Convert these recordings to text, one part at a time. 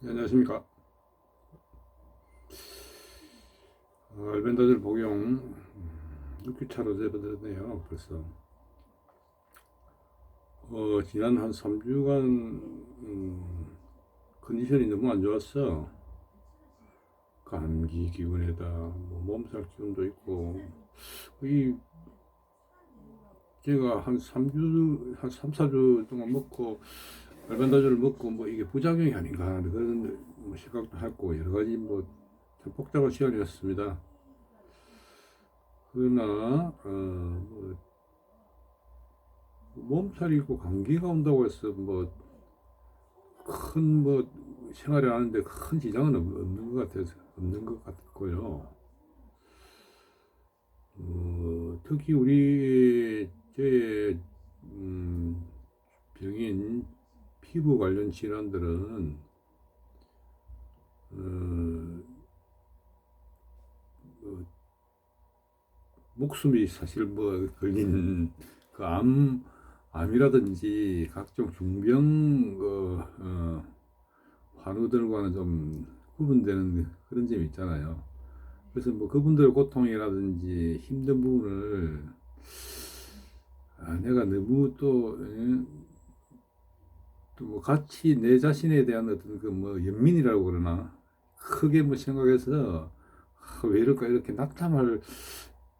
네, 안녕하십니까. 어, 알벤다들 복용 6주차로 되버렸네요. 벌써. 어, 지난 한 3주간 음, 컨디션이 너무 안 좋았어. 감기 기운에다 뭐 몸살 기운도 있고 이 제가 한 3주 한 3, 4주 동안 먹고 알벤다졸을 먹고 뭐 이게 부작용이 아닌가 하는 그런 뭐 생각도 하고 여러 가지 뭐 참 복잡한 시간이었습니다. 그러나 어 뭐 몸살이 있고 감기가 온다고 해서 뭐 큰 뭐 생활을 하는데 큰 지장은 없- 없는 것 같아서 없는 것 같고요. 어, 특히 우리 제 음, 병인 피부 관련 질환들은 어, 어, 목숨이 사실 뭐 걸린 그 암, 암이라든지 각종 중병 그, 어, 환우들과는 좀 구분되는 그런 점이 있잖아요. 그래서 뭐 그분들의 고통이라든지 힘든 부분을 아, 내가 너무 또, 또 뭐 같이 내 자신에 대한 어떤 그 뭐 연민이라고 그러나 크게 뭐 생각해서 아, 왜 이럴까 이렇게 낙담할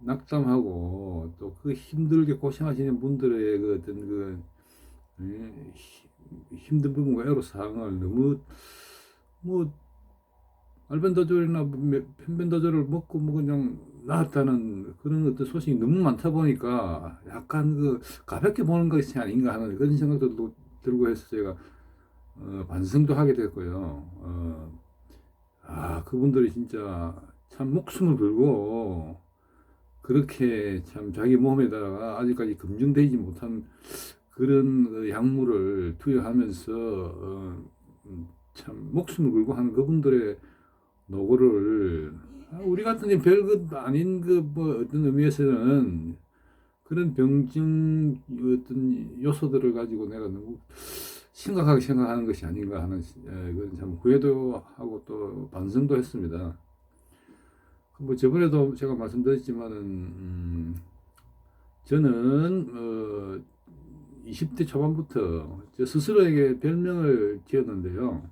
낙담하고 또 그 힘들게 고생하시는 분들의 그 어떤 그 예, 히- 힘든 부분과 애로사항을 너무 뭐 알벤다졸이나 뭐 펜벤다졸을 먹고 뭐 그냥 나았다는 그런 어떤 소식이 너무 많다 보니까 약간 그 가볍게 보는 것이 아닌가 하는 그런 생각도 또 들고 해서 제가 어, 반성도 하게 됐고요. 어, 아 그분들이 진짜 참 목숨을 걸고 그렇게 참 자기 몸에다가 아직까지 검증되지 못한 그런 그 약물을 투여하면서 어, 음, 참 목숨을 걸고 하는 그분들의 노고를 아, 우리 같은 이 별것 아닌 그 뭐 어떤 의미에서는 그런 병증 어떤 요소들을 가지고 내가 너무 심각하게 생각하는 것이 아닌가 하는 에, 그건 참 후회도 하고 또 반성도 했습니다. 뭐 저번에도 제가 말씀드렸지만은 음, 저는 어, 20대 초반부터 저 스스로에게 별명을 지었는데요.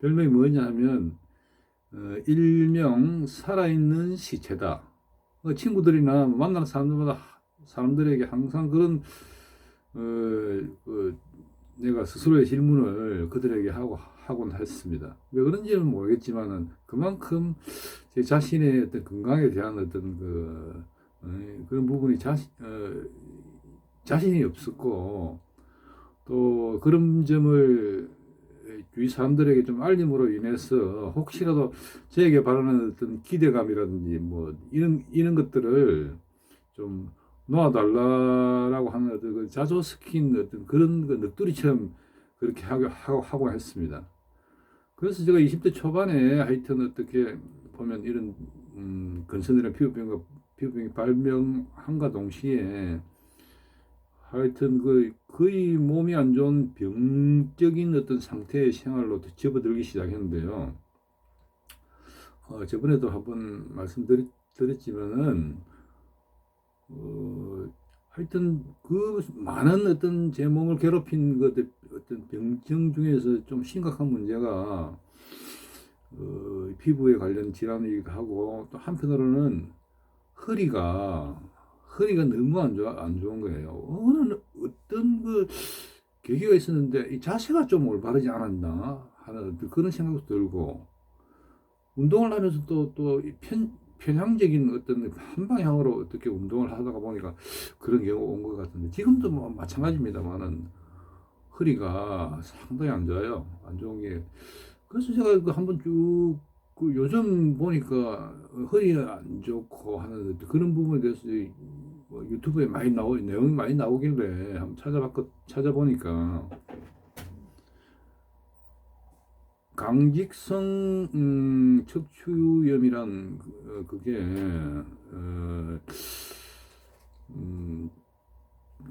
별명이 뭐냐 하면 어, 일명 살아있는 시체다. 어, 친구들이나 만나는 사람들마다 사람들에게 항상 그런 어, 그 내가 스스로의 질문을 그들에게 하고 하곤 했습니다. 왜 그런지는 모르겠지만은 그만큼 제 자신의 어떤 건강에 대한 어떤 그 어, 그런 부분이 자신 어, 자신이 없었고 또 그런 점을 주위 사람들에게 좀 알림으로 인해서 혹시라도 저에게 바라는 어떤 기대감이라든지 뭐 이런 이런 것들을 좀 놓아달라라고 하는 어떤 그 자조시킨 어떤 그런 그 넋두리처럼 그렇게 하고, 하고, 하고 했습니다. 그래서 제가 20대 초반에 하여튼 어떻게 보면 이런 음, 건선이나 피부병과 피부병이 발병함과 동시에 하여튼 그 거의 몸이 안 좋은 병적인 어떤 상태의 생활로 접어들기 시작했는데요. 어, 저번에도 한번 말씀드렸지만은 어, 하여튼 그 많은 어떤 제 몸을 괴롭힌 그 어떤 병증 중에서 좀 심각한 문제가 어, 피부에 관련 질환이기도 하고 또 한편으로는 허리가 허리가 너무 안 좋아 안 좋은 거예요. 어느 어떤 그 계기가 있었는데 이 자세가 좀 올바르지 않았나 하는 그런 생각도 들고 운동을 하면서 또또 편 편향적인 어떤 한 방향으로 어떻게 운동을 하다가 보니까 그런 경우가 온 것 같은데 지금도 뭐 마찬가지입니다만은 허리가 상당히 안 좋아요. 안 좋은 게 그래서 제가 그 한번 쭉 그 요즘 보니까 허리 안 좋고 하는 그런 부분에 대해서 뭐 유튜브에 많이 나오 내용이 많이 나오길래 한번 찾아봤 찾아보니까 강직성 음, 척추염이란 그- 어, 그게 어, 음,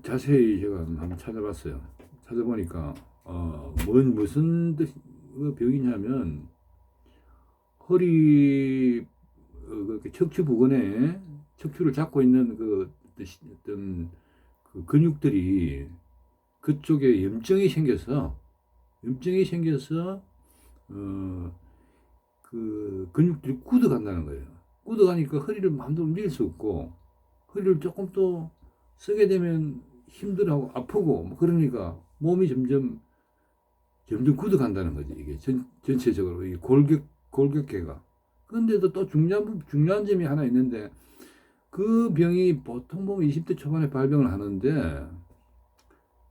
자세히 제가 한번 찾아봤어요. 찾아보니까 어, 뭔 무슨 뜻그 병이냐면 허리 어, 그 척추 부근에 척추를 잡고 있는 그 어떤 그 근육들이 그쪽에 염증이 생겨서 염증이 생겨서 어 그 근육들이 굳어간다는 거예요. 굳어가니까 허리를 마음대로 밀수 없고 허리를 조금 또 쓰게 되면 힘들어하고 아프고 뭐 그러니까 몸이 점점 점점 굳어간다는 거지 이게 전, 전체적으로 이 골격 골격계가 그런데도 또 중요한 중요한 점이 하나 있는데 그 병이 보통 보면 20대 초반에 발병을 하는데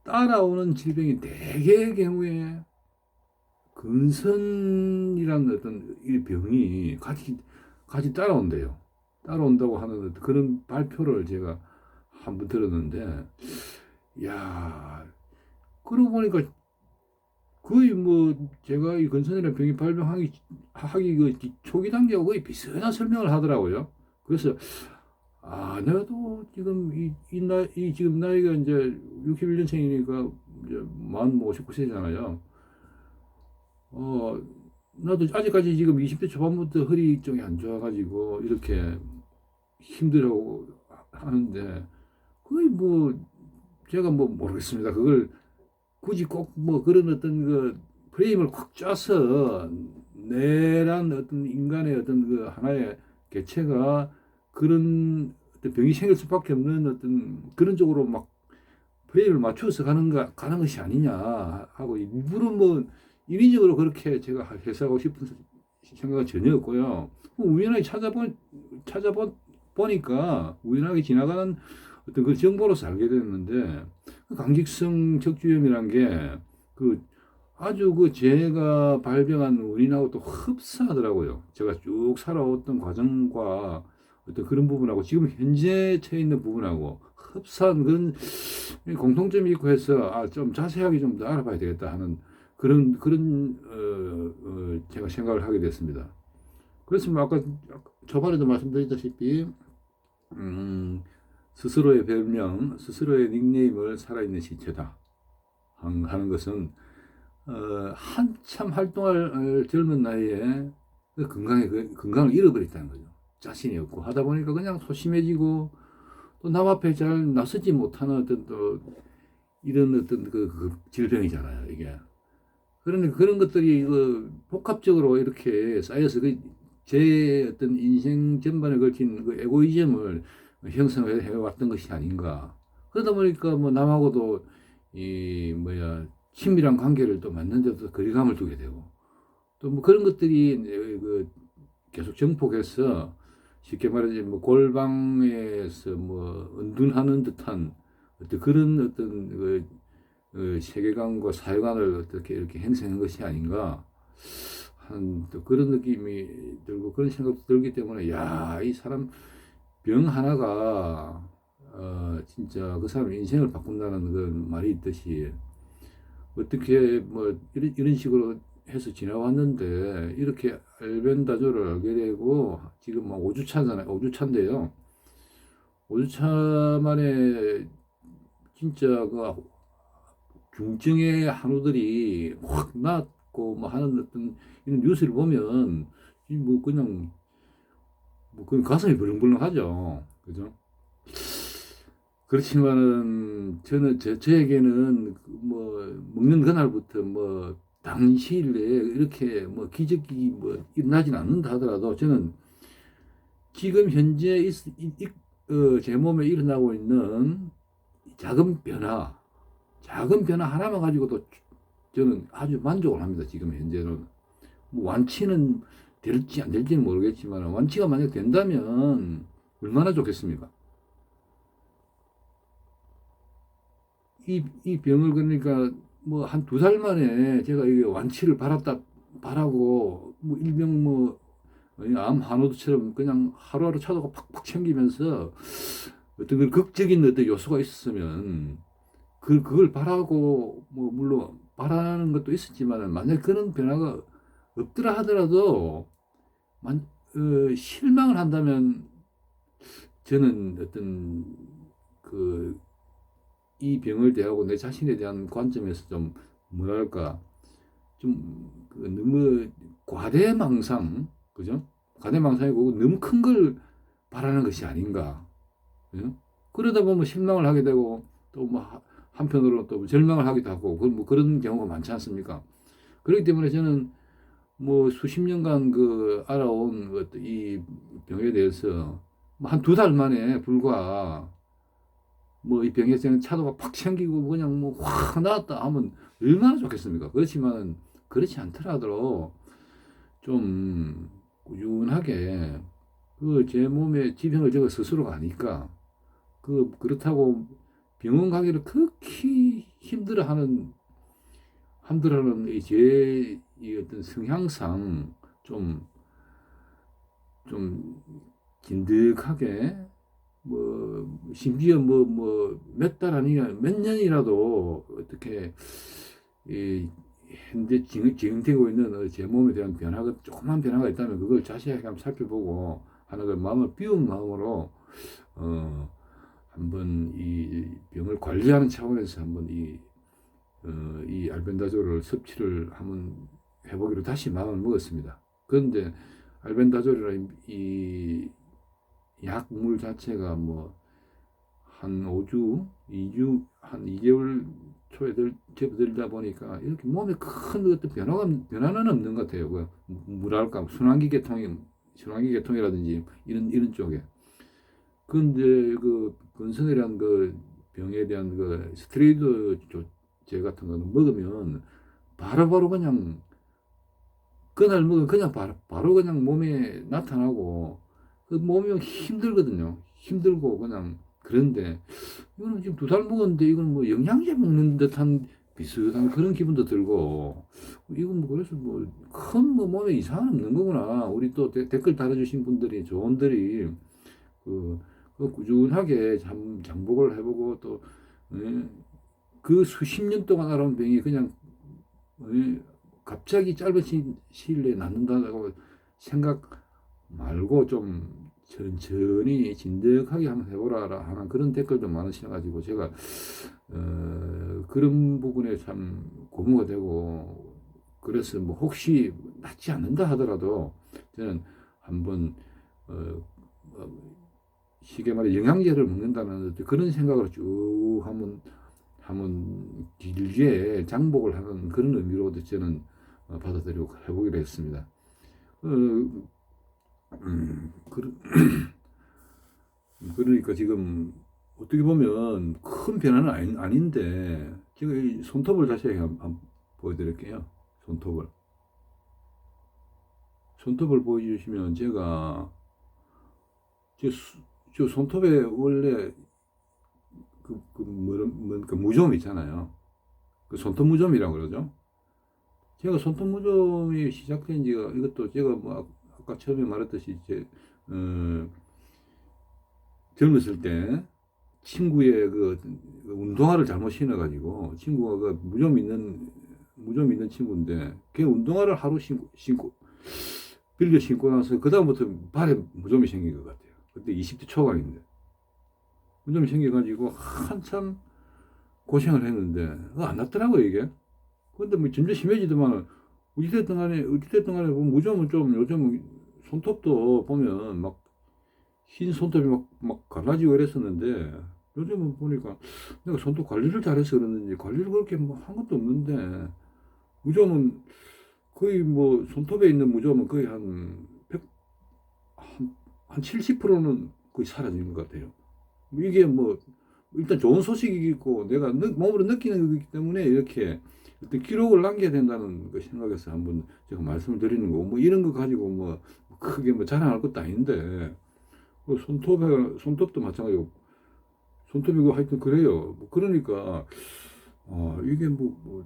따라오는 질병이 대개의 경우에 근선이라는 어떤 이 병이 같이 같이 따라온대요. 따라온다고 하는 그런 발표를 제가 한 번 들었는데, 야, 그러고 보니까 거의 뭐 제가 이 근선이라는 병이 발병하기 하기 그 초기 단계하고 거의 비슷한 설명을 하더라고요. 그래서 아, 내가도 지금 이, 이 나이, 이 지금 나이가 이제 61년생이니까 이제 만 59세잖아요. 어, 나도 아직까지 지금 20대 초반부터 허리 쪽이 안 좋아가지고 이렇게 힘들어 하는데 거의 뭐 제가 뭐 모르겠습니다. 그걸 굳이 꼭 뭐 그런 어떤 그 프레임을 꽉 짜서 내란 어떤 인간의 어떤 그 하나의 개체가 그런 어떤 병이 생길 수밖에 없는 어떤 그런 쪽으로 막 프레임을 맞춰서 가는 가 가는 것이 아니냐 하고 일부러 뭐 인위적으로 그렇게 제가 해석하고 싶은 생각은 전혀 없고요. 뭐 우연하게 찾아본 찾아본 보니까 우연하게 지나가는 어떤 그 정보로서 알게 됐는데 그 강직성 척추염이란 게 그 아주 그 제가 발병한 원인하고 또 흡사하더라고요. 제가 쭉 살아왔던 과정과 어떤 그런 부분하고 지금 현재 처해 있는 부분하고 흡사한 그런 공통점이 있고 해서 아, 좀 자세하게 좀 더 알아봐야 되겠다 하는 그런 그런 어, 어, 제가 생각을 하게 됐습니다. 그렇지만 아까 초반에도 말씀드렸다시피 음, 스스로의 별명, 스스로의 닉네임을 살아있는 시체다 하는 것은 어, 한참 활동할 젊은 나이에 그 건강에 그 건강을 잃어버렸다는 거죠. 자신이 없고 하다 보니까 그냥 소심해지고 또 남 앞에 잘 나서지 못하는 어떤 또 이런 어떤 그, 그 질병이잖아요 이게. 그러니 그런 것들이 그 복합적으로 이렇게 쌓여서 그제 어떤 인생 전반에 걸친 그 에고이즘을 형성해 왔던 것이 아닌가. 그러다 보니까 뭐 남하고도 이 뭐야 친밀한 관계를 또 만드는데도 거리감을 두게 되고 또 뭐 그런 것들이 그 계속 정폭해서 쉽게 말하지 뭐 골방에서 뭐 은둔하는 듯한 어떤 그런 어떤 그, 그 세계관과 사회관을 어떻게 이렇게 행성한 것이 아닌가 하는 또 그런 느낌이 들고 그런 생각도 들기 때문에 야 이 사람 병 하나가 어 진짜 그 사람 인생을 바꾼다는 그런 말이 있듯이 어떻게 뭐 이런, 이런 식으로 해서 지나왔는데 이렇게 알벤다조를 알게 되고 지금 막 5주 차잖아요. 5주 차인데요. 5주 차 만에 진짜 그 중증의 한우들이 확 났고 뭐 하는 어떤 이런 뉴스를 보면 뭐 그냥 뭐 그냥 가슴이 벌렁벌렁하죠. 그죠? 그렇지만은 저는 저, 저에게는 뭐 먹는 그날부터 뭐 당시일 내에 이렇게 뭐 기적이 뭐 일어나진 않는다 하더라도 저는 지금 현재 있, 있, 어, 제 몸에 일어나고 있는 작은 변화, 작은 변화 하나만 가지고도 저는 아주 만족을 합니다. 지금 현재는 뭐 완치는 될지 안 될지는 모르겠지만 완치가 만약 된다면 얼마나 좋겠습니까? 이, 이 병을 그러니까 뭐 한 두 달 만에 제가 이게 완치를 바랐다 바라고 뭐 일명 뭐암 한호두처럼 그냥 하루하루 차도가 팍팍 챙기면서 어떤 그 극적인 어떤 요소가 있었으면 그 그걸 바라고 뭐 물론 바라는 것도 있었지만 만약 그런 변화가 없더라 하더라도 만, 어, 실망을 한다면 저는 어떤 그 이 병을 대하고 내 자신에 대한 관점에서 좀 뭐랄까 좀 그 너무 과대망상, 그죠? 과대망상이고 너무 큰 걸 바라는 것이 아닌가. 그죠? 그러다 보면 실망을 하게 되고 또 뭐 한편으로 또 절망을 하기도 하고 그뭐 그런 경우가 많지 않습니까? 그렇기 때문에 저는 뭐 수십 년간 그 알아온 그이 병에 대해서 뭐한두 달 만에 불과 뭐 이 병에 대한 차도가 팍 생기고 그냥 뭐 확 나왔다 하면 얼마나 좋겠습니까? 그렇지만 그렇지 않더라도 좀 꾸준하게 그 제 몸에 지병을 제가 스스로가 아니까 그 그렇다고 병원 가기를 극히 힘들어하는 이제 이 어떤 성향상 좀 좀 진득하게 뭐 심지어 뭐 뭐 몇 달 아니야 몇 년이라도 어떻게 이 현재 진- 진행되고 있는 어, 제 몸에 대한 변화가 조그만 변화가 있다면 그걸 자세하게 한번 살펴보고 하는 걸 마음을 비운 마음으로 어 한번 이 병을 관리하는 차원에서 한번 이 어, 이 알벤다졸을 섭취를 한번 해보기로 다시 마음을 먹었습니다. 그런데 알벤다졸이라는 이 약물 자체가 뭐 한 5주, 2주, 한 2개월 초에 들, 접어들다 보니까 이렇게 몸에 큰 어떤 변화가, 변화는 없는 것 같아요. 그, 뭐랄까, 순환기 계통이, 순환기 계통이라든지 이런, 이런 쪽에. 근데 그, 건선이라는 그 병에 대한 그 스테로이드 제 같은 거는 먹으면 바로 바로 그냥 그날 먹으면 그냥 바로, 바로 그냥 몸에 나타나고 그 몸이 힘들거든요. 힘들고 그냥 그런데 이거는 지금 두 달 먹었는데 이건 뭐 영양제 먹는 듯한 비슷한 그런 기분도 들고 이건 뭐 그래서 뭐 큰뭐 몸에 이상은 없는 거구나. 우리 또 데- 댓글 달아주신 분들이 조언들이 그, 그 꾸준하게 장, 장복을 해보고 또 예, 그 수십 년 동안 알아온 병이 그냥 예, 갑자기 짧은 시, 시일 내에 낫는다고 생각 말고 좀 천천히 진득하게 한번 해보라 하는 그런 댓글도 많으셔가지고 제가 어, 그런 부분에 참 고무가 되고 그래서 뭐 혹시 낫지 않는다 하더라도 저는 한번 어, 어, 쉽게 말해 영양제를 먹는다는 그런 생각으로 쭉 한번 한번 길게 장복을 하는 그런 의미로도 저는 어, 받아들이고 해보기로 했습니다. 어, 음, 그, 그러니까 지금 어떻게 보면 큰 변화는 아닌, 아닌데 이 손톱을 다시 한번 한번 보여드릴게요. 손톱을. 손톱을 보여주시면 제가 저, 수- 저 손톱에 원래 그, 그, 뭐, 뭡니까, 무좀 있잖아요. 그 손톱 무좀이라고 그러죠. 제가 손톱 무좀이 시작된 지가, 이것도 제가 뭐, 아- 아까 처음에 말했듯이, 이제, 어, 젊었을 때, 친구의 그, 그 운동화를 잘못 신어가지고, 친구가 그 무좀 있는, 무좀 있는 친구인데, 걔 운동화를 하루 신고, 신고, 빌려 신고 나서, 그 다음부터 발에 무좀이 생긴 것 같아요. 그때 20대 초반인데. 무좀이 생겨가지고 한참 고생을 했는데 안 났더라고요 이게 근데 뭐 점점 심해지더만 어찌됐든 간에 어찌됐든 간에 뭐 무좀은 좀 요즘 손톱도 보면 막 흰 손톱이 막, 막 갈라지고 이랬었는데 요즘은 보니까 내가 손톱 관리를 잘해서 그러는지 관리를 그렇게 뭐 한 것도 없는데 무좀은 거의 뭐 손톱에 있는 무좀은 거의 한 100, 한, 한 70%는 거의 사라진 것 같아요. 이게 뭐 일단 좋은 소식이고 내가 느, 몸으로 느끼는 거기 때문에 이렇게 어떤 기록을 남겨야 된다는 그 생각에서 한번 제가 말씀을 드리는 거고 뭐 이런 거 가지고 뭐 크게 뭐 자랑할 것도 아닌데 그 손톱에 손톱도 마찬가지고 손톱이고 하여튼 그래요. 뭐 그러니까 어 이게 뭐, 뭐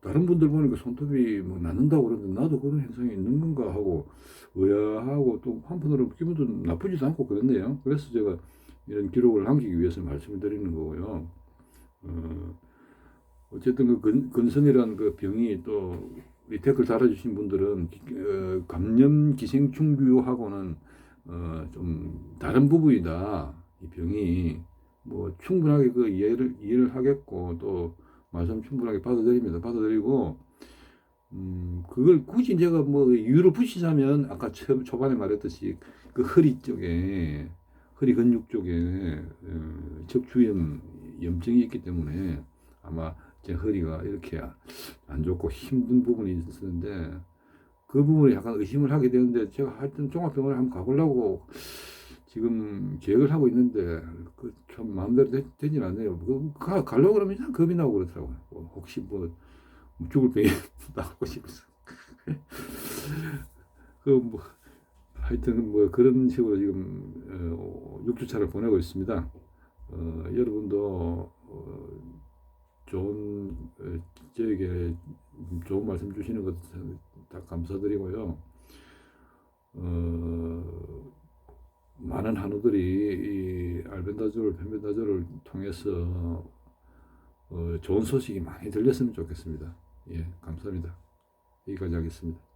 다른 분들 보니까 손톱이 뭐 낫는다고 그러는데 나도 그런 현상이 있는 건가 하고 의아하고 또 한편으로 기분도 나쁘지도 않고 그랬네요. 그래서 제가 이런 기록을 남기기 위해서 말씀을 드리는 거고요. 어, 어쨌든 그 근, 근선이라는 그 병이 또 우리 댓글 달아주신 분들은 기- 어, 감염 기생충류하고는 어, 좀 다른 부분이다. 이 병이 뭐 충분하게 그 이해를 이해를 하겠고 또 말씀 충분하게 받아들입니다. 받아들이고 음, 그걸 굳이 제가 뭐 이유를 붙이자면 아까 초, 초반에 말했듯이 그 허리 쪽에 허리 근육 쪽에 어, 척추염 염증이 있기 때문에 아마 제 허리가 이렇게 안 좋고 힘든 부분이 있었는데 그 부분에 약간 의심을 하게 되는데 제가 하여튼 종합병원을 한번 가보려고 지금 계획을 하고 있는데 그 참 마음대로 되, 되진 않네요. 그 가, 가려고 그러면 겁이 나고 그렇더라고요. 뭐 혹시 뭐 죽을 병이 나고 싶어서 그뭐 하여튼 뭐 그런 식으로 지금 어, 6주차를 보내고 있습니다. 어, 여러분도 어, 좋은 어, 저에게 좋은 말씀 주시는 것 다 감사드리고요. 어, 많은 한우들이 이 알벤다졸, 펜벤다졸을 통해서 어, 좋은 소식이 많이 들렸으면 좋겠습니다. 예, 감사합니다. 여기까지 하겠습니다.